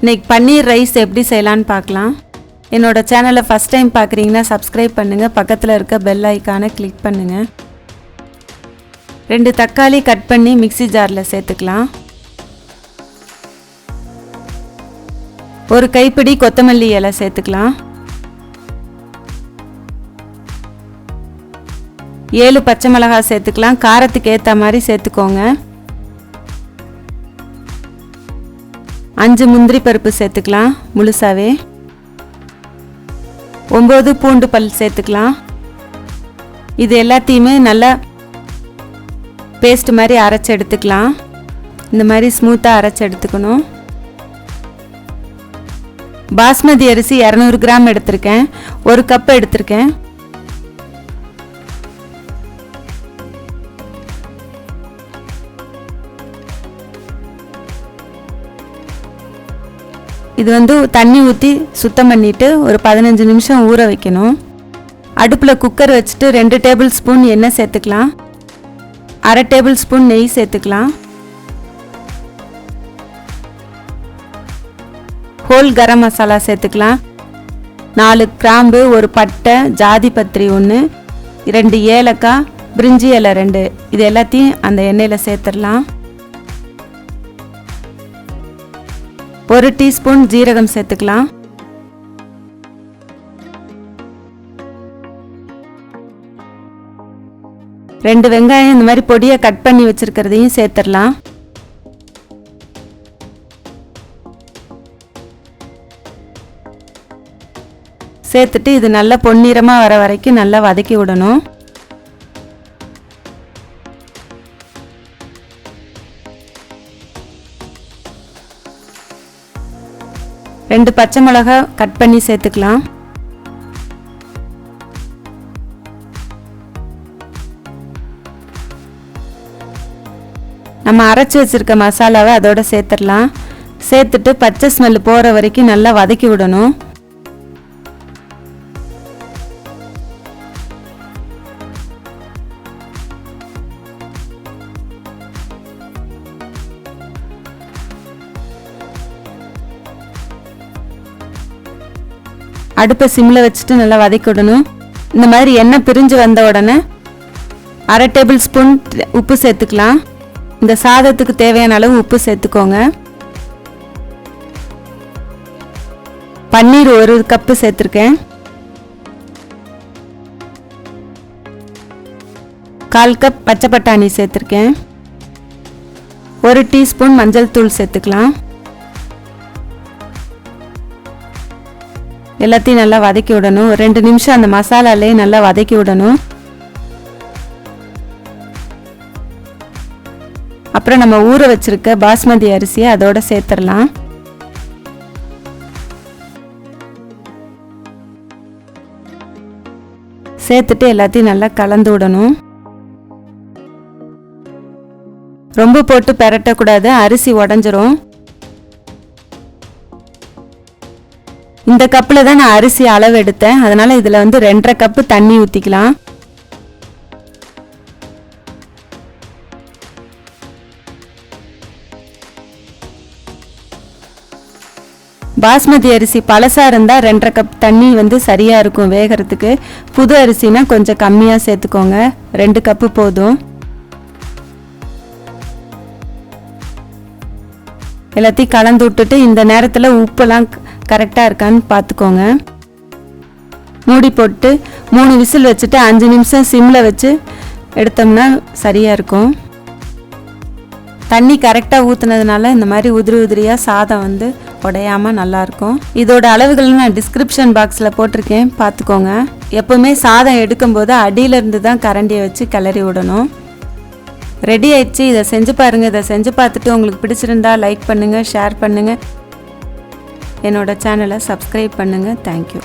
இன்னைக்கு பன்னீர் ரைஸ் எப்படி செய்யலான்னு பார்க்கலாம். என்னோட சேனலை ஃபஸ்ட் டைம் பார்க்குறீங்கன்னா சப்ஸ்கிரைப் பண்ணுங்கள் பக்கத்தில் இருக்க பெல் ஐக்கானை கிளிக் பண்ணுங்கள் ரெண்டு தக்காளி கட் பண்ணி மிக்ஸி ஜாரில் சேர்த்துக்கலாம். ஒரு கைப்பிடி கொத்தமல்லி இலை சேர்த்துக்கலாம். ஏழு பச்சை மிளகாய் சேர்த்துக்கலாம். காரத்துக்கு ஏற்ற மாதிரி சேர்த்துக்கோங்க. அஞ்சு முந்திரி பருப்பு சேர்த்துக்கலாம் முழுசாவே. ஒம்பது பூண்டு பல் சேர்த்துக்கலாம். இது எல்லாத்தையுமே நல்லா பேஸ்ட் மாதிரி அரைச்சி எடுத்துக்கலாம். இந்த மாதிரி ஸ்மூத்தாக அரைச்சி எடுத்துக்கணும். பாஸ்மதி அரிசி இரநூறு கிராம் எடுத்திருக்கேன். ஒரு கப் எடுத்திருக்கேன். இது வந்து தண்ணி ஊற்றி சுத்தம் பண்ணிவிட்டு ஒரு பதினஞ்சு நிமிஷம் ஊற வைக்கணும். அடுப்பில் குக்கர் வச்சுட்டு ரெண்டு டேபிள் ஸ்பூன் எண்ணெய் சேர்த்துக்கலாம். அரை டேபிள் ஸ்பூன் நெய் சேர்த்துக்கலாம். ஹோல் கரம் மசாலா சேர்த்துக்கலாம். நாலு கிராம்பு ஒரு பட்டை ஜாதி பத்திரி ஒன்று ரெண்டு ஏலக்காய் பிரிஞ்சி இலை ரெண்டு. இது எல்லாத்தையும் அந்த எண்ணெயில் சேர்த்துடலாம். ஒரு டீஸ்பூன் ஜீரகம் சேர்த்துக்கலாம். ரெண்டு வெங்காயம் இந்த மாதிரி பொடியை கட் பண்ணி வச்சுருக்கிறதையும் சேர்த்துடலாம். சேர்த்துட்டு இது நல்லா பொன்னிறமாக வர வரைக்கும் நல்லா வதக்கி விடணும். ரெண்டு பச்சை மிளகா கட் பண்ணி சேர்த்துக்கலாம். நம்ம அரைச்சி வச்சிருக்க மசாலாவை அதோட சேர்த்துடலாம். சேர்த்துட்டு பச்சை ஸ்மெல் போகிற வரைக்கும் நல்லா வதக்கி விடணும். அடுப்பை சிம்மில் வச்சுட்டு நல்லா வதக்கி விடணும் இந்த மாதிரி எண்ணெய் பிரிஞ்சு வந்த உடனே அரை டேபிள் ஸ்பூன் உப்பு சேர்த்துக்கலாம். இந்த சாதத்துக்கு தேவையான அளவு உப்பு சேர்த்துக்கோங்க. பன்னீர் ஒரு கப்பு சேர்த்துருக்கேன். கால் கப் பச்சை பட்டாணி சேர்த்துருக்கேன். ஒரு டீஸ்பூன் மஞ்சள் தூள் சேர்த்துக்கலாம். எல்லாத்தையும் நல்லா வதக்கி விடணும். ரெண்டு நிமிஷம் அந்த மசாலாலே நல்லா வதக்கி விடணும். அப்புறம் நம்ம ஊற வச்சிருக்க பாஸ்மதி அரிசியை அதோட சேர்த்துடலாம். சேர்த்துட்டு எல்லாத்தையும் நல்லா கலந்து விடணும். ரொம்ப போட்டு பெரட்டக்கூடாது. அரிசி உடஞ்சிரும். இந்த கப்பில் தான் நான் அரிசி அளவு எடுத்தேன். அதனால் இதில் வந்து ரெண்டரை கப்பு தண்ணி ஊற்றிக்கலாம் பாஸ்மதி அரிசி பழசாக இருந்தால் ரெண்டரை கப் தண்ணி வந்து சரியாக இருக்கும் வேகிறதுக்கு. புது அரிசினா கொஞ்சம் கம்மியாக சேர்த்துக்கோங்க. ரெண்டு கப்பு போதும். எல்லாத்தையும் கலந்து விட்டுட்டு இந்த நேரத்தில் உப்பெல்லாம் கரெக்டாக இருக்கான்னு பார்த்துக்கோங்க. மூடி போட்டு மூணு விசில் வச்சுட்டு அஞ்சு நிமிஷம் சிம்மில் வச்சு எடுத்தோம்னா சரியாக இருக்கும். தண்ணி கரெக்டாக ஊற்றுனதுனால இந்த மாதிரி உதிரி உதிரியாக சாதம் வந்து உடையாமல் நல்லாயிருக்கும் இதோட அளவுகள் நான் டிஸ்கிரிப்ஷன் பாக்ஸில் போட்டிருக்கேன். பார்த்துக்கோங்க. எப்போவுமே சாதம் எடுக்கும்போது அடியிலேருந்து தான் கரண்டியை வச்சு கிளறி விடணும். ரெடி ஆயிடுச்சு. இதை செஞ்சு பாருங்கள் இதை செஞ்சு பார்த்துட்டு உங்களுக்கு பிடிச்சிருந்தா லைக் பண்ணுங்கள் ஷேர் பண்ணுங்கள் என்னோட சேனலை சப்ஸ்கிரைப் பண்ணுங்கள் தேங்க்யூ